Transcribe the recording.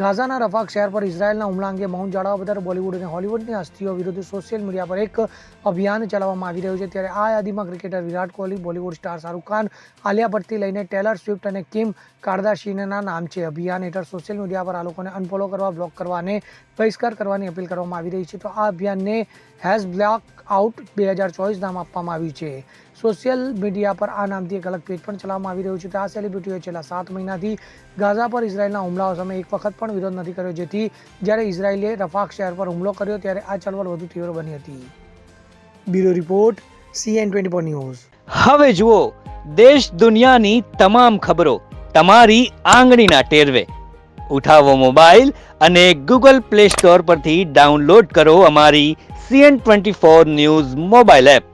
ગાઝાના રફાક શહેર પર ઇઝરાયેલના હુમલા અંગે મૌન જાળવવા બદલ બોલિવૂડ અને હોલિવૂડની હસ્તીઓ વિરુદ્ધ સોશિયલ મીડિયા પર એક અભિયાન ચલાવવામાં આવી રહ્યું છે. ત્યારે આ યાદીમાં ક્રિકેટર વિરાટ કોહલી, બોલિવૂડ સ્ટાર શાહરૂખ ખાન, આલિયા ભટ્ટથી લઈને ટેલર સ્વિફ્ટ અને કિમ કારદાશીનના નામ છે. અભિયાન હેઠળ સોશિયલ મીડિયા પર આ લોકોને અનફોલો કરવા, બ્લોક કરવા અને બહિષ્કાર કરવાની અપીલ કરવામાં આવી રહી છે. તો આ અભિયાનને હેઝ બ્લોક આઉટ બે હજાર ચોવીસ નામ આપવામાં આવ્યું છે. સોશિયલ મીડિયા પર આ નામથી એક અલગ પેજ પણ ચલાવવામાં આવી રહ્યું છે. તો આ સેલિબ્રિટીઓએ છેલ્લા સાત મહિનાથી ગાઝા પર ઇઝરાયેલના હુમલાઓ સામે એક વખત પણ વિરોધ નથી કર્યો, જેથી જ્યારે ઇઝરાયેલે રફાક શહેર પર હુમલો કર્યો ત્યારે આ ચળવળ વધુ તીવ્ર બની હતી. Bureau report, CN twenty four news. હવે જુઓ, દેશ દુનિયાની તમામ ખબરો તમારી આંગળીના ટેરવે. ઉઠાવો મોબાઈલ અને ગૂગલ પ્લે સ્ટોર પરથી ડાઉનલોડ કરો અમારી CN twenty four news mobile app.